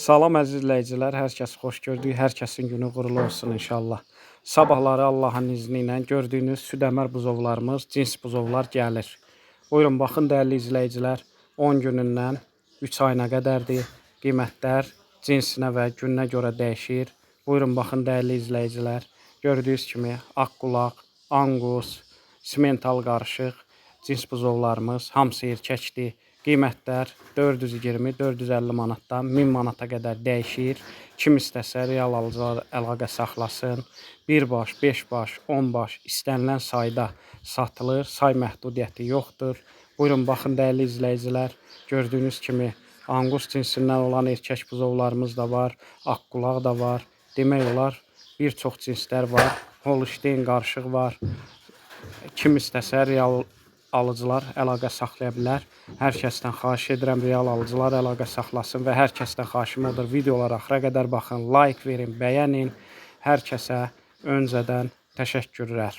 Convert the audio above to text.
Salam əziz izləyicilər, hər kəs xoş gördük, hər kəsin günü uğurlu olsun inşallah. Sabahları Allahın izni ilə gördüyünüz südəmər buzovlarımız, cins buzovlar gəlir. Buyurun baxın dəyərli izləyicilər, 10 günündən 3 ayına qədərdir. Qiymətlər cinsinə və gününə görə dəyişir. Buyurun baxın dəyərli izləyicilər, gördüyünüz kimi ağqulaq, angus, simental qarışıq cins buzovlarımız hamısı erkəkdir. Qiymətlər 420-450 manatdan 1000 manata qədər dəyişir. Kim istəsə real alıcılar əlaqə saxlasın. 1 baş, 5 baş, 10 baş istənilən sayda satılır. Say məhdudiyyəti yoxdur. Buyurun baxın dəyərli izləyicilər, gördüyünüz kimi angus cinsindən olan erkək buzovlarımız da var, ağqulaq da var. Demək olar bir çox cinslər var. Holstein qarışıq var. Kim istəsə real alıcılar əlaqə saxlaya bilər. Hər kəsdən xahiş edirəm real alıcılar əlaqə saxlasın və hər kəsdən xahişim odur videolara axıra qədər baxın, like verin, bəyənin. Hər kəsə öncədən təşəkkürlər.